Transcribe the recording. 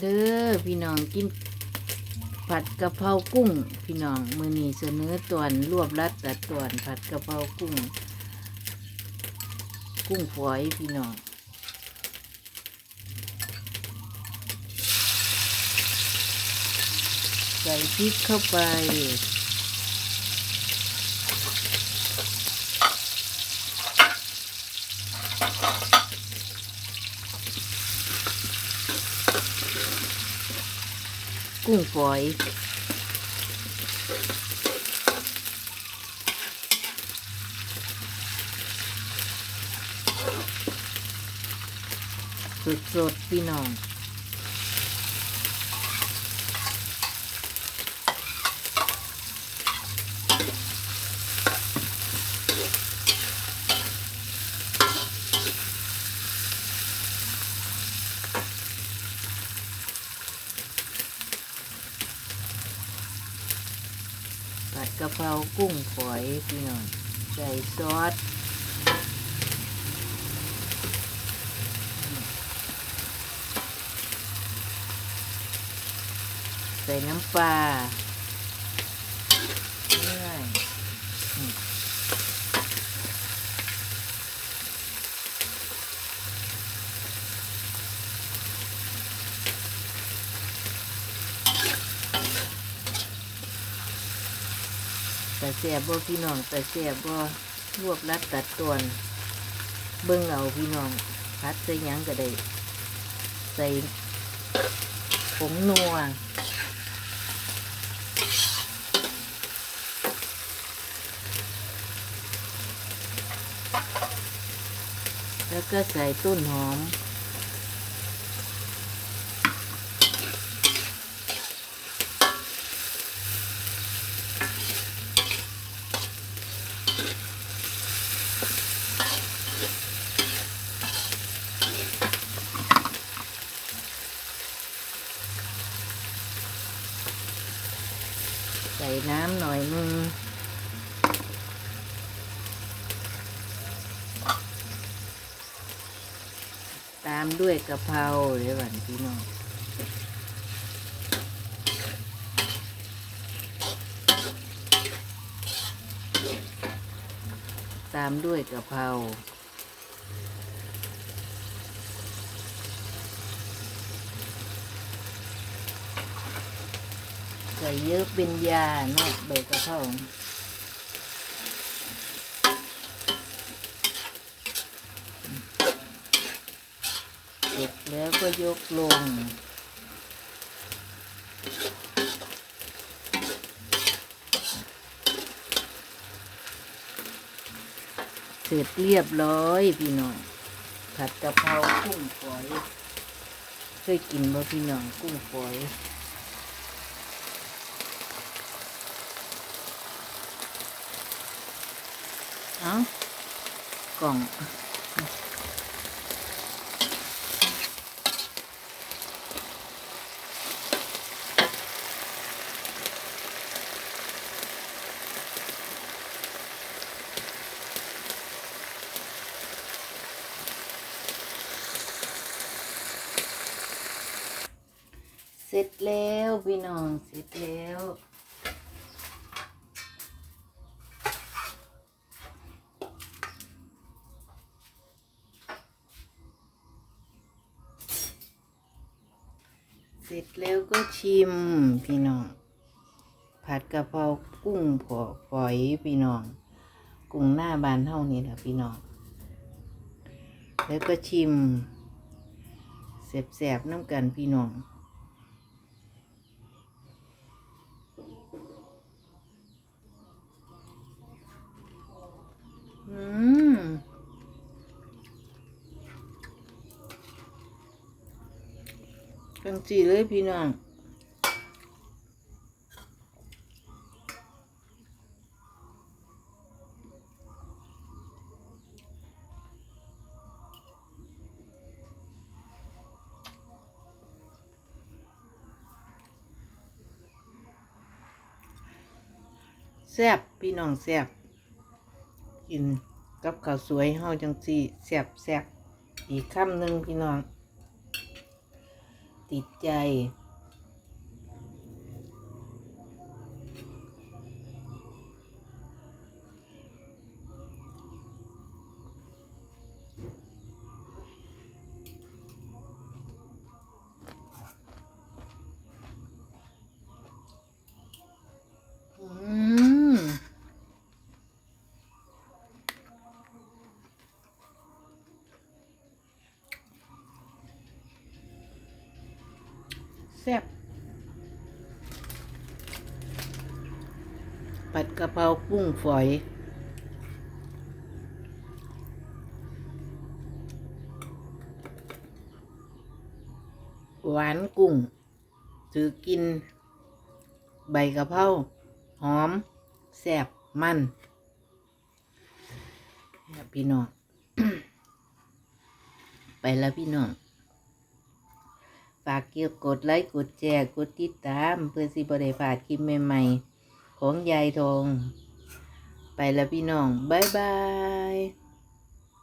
เด้อพี่น้องกินผัดกะเพรากุ้ง พี่น้องมือนี้เสนอตวนรวบรัดแต่ตวนผัดกะเพรากุ้ง กุ้งฝอยพี่น้องใส่พริกเข้าไป กุ้งฝอยสดสดๆพี่น้อง ดกะเพรากุ้งฝอยพี่น้องใส่ซอสใส่น้ำปลาเรื่อยอืม แต่เสียบบ่พี่น้องแต่เสียบบ่รวบรัดตัดตวนเบิ่งเอาพี่น้องพัดใส่ยังก็ได้ใส่ผงนัวแล้วก็ใส่ต้นหอม ใส่น้ำหน่อยนึงตามด้วยกะเพราเดี๋ยวก่อนพี่น้องตามด้วยกะเพรา เยอะเป็นยาเนาะใบกระเพราเสร็จแล้วก็ยกลงเสร็จเรียบร้อยพี่น้อง ผัดกะเพรากุ้งฝอย เคยกินบ่พี่น้องกุ้งฝอย เอากล่องเสร็จแล้วพี่น้องเสร็จแล้ว เสร็จแล้วก็ชิมพี่น้อง ผัดกะเพรากุ้งผอฝอยพี่น้อง กุ้งหน้าบานเท่านี้แหละพี่น้อง แล้วก็ชิมแสบๆน้ำกันพี่น้องอืม จังสีเลยพี่น้องแซบพี่น้องแซบกินกับข้าวสวยเฮาจังสีแซบแซบอีกคำหนึ่งพี่น้อง ติดใจ อืม แซ่บผัดกะเพรากุ้งฝอยหวานกุ้งถือกิน ใบกะเพราหอมแซ่บมันพี่น้อง ไปแล้วพี่น้อง ฝากเกี่ยวกดไลค์กดแชร์กดติดตาม เพื่อสิบริพลาดคลิปใหม่ๆ ของยายทอง ไปแล้วพี่น้อง บ๊ายบาย